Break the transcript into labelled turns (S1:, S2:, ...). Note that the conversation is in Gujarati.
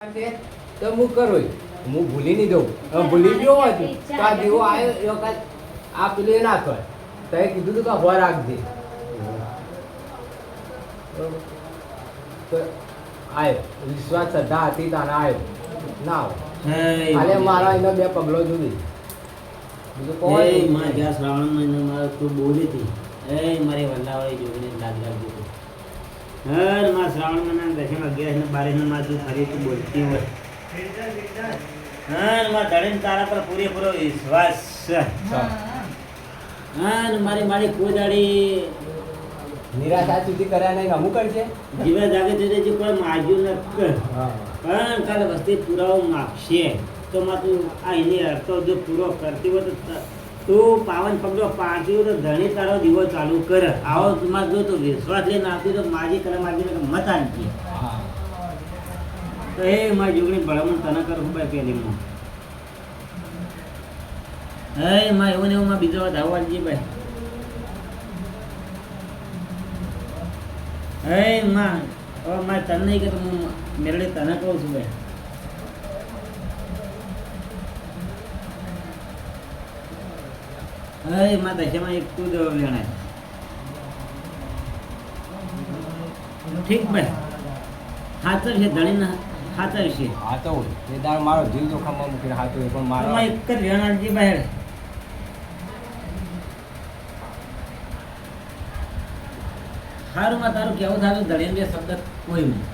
S1: તો હું કરું. હું ભૂલી નહીં દઉં હવે ભૂલી ગયો હોત તો આ દીવો આવ્યો એ વખત આ પેલું એ ના કર તો એ કીધું તું કે હો રાખજે આવ્યો વિશ્વાસ શ્રદ્ધા હતી તાને આવ્યો ના આવ્યો અરે મારા એનો બે પગલો જુદી. બીજું
S2: એ
S1: કોઈ
S2: માં જ્યાં શ્રાવણ મહિનો મારો તું બોલી હતી. એ મારી વલ્લાવાળી જોઈને લાગ લાગ હતી. હરમાં શ્રાવણ મહિના દસમ અગિયાર ને બારે માં તું ફરી તું બોલતી હોય. હરમાં ધણી તારા પર પૂરેપૂરો વિશ્વાસ છે. હા. મારી મારી કોદાડી
S1: નિરાશા સુધી કર્યા નહીં અમુક કરશે
S2: જીવે જાગે તે જે કોઈ માગ્યું નથી પણ કાલે વસ્તી પુરાવો માગશે. તો માં તું આ એની અર્થો જો પૂરો કરતી હોય તો ત- પાવન પગલો પાડતી હોય તો ધણી તારો દીવો ચાલુ કર. આવો તમારે જો તો વિશ્વાસ લઈને આપી તો માજી કરે માજી કરે મત આપી તો એ મારી જોગણી ભલામણ તને કરું ભાઈ પેલી માં હે? માં એવું ને એવું માં બીજો વાત આવવા જઈએ ભાઈ. હે માં, હવે મારે તને નહીં કે હું મેળવી તને કહું છું ભાઈ. હે માં દશામાં એક તું જ લેણાય ઠીક ભાઈ. હાચર છે ધણીને હાચર છે.
S1: હા તો હોય. એ દાળ મારો જીવ જોખમમાં મૂકીને હાથ હોય પણ મારો
S2: એક જ વેણાજી બહાર હારું માં તારું કેવું થાતું ધણીને શબ્દ કોઈ નહીં.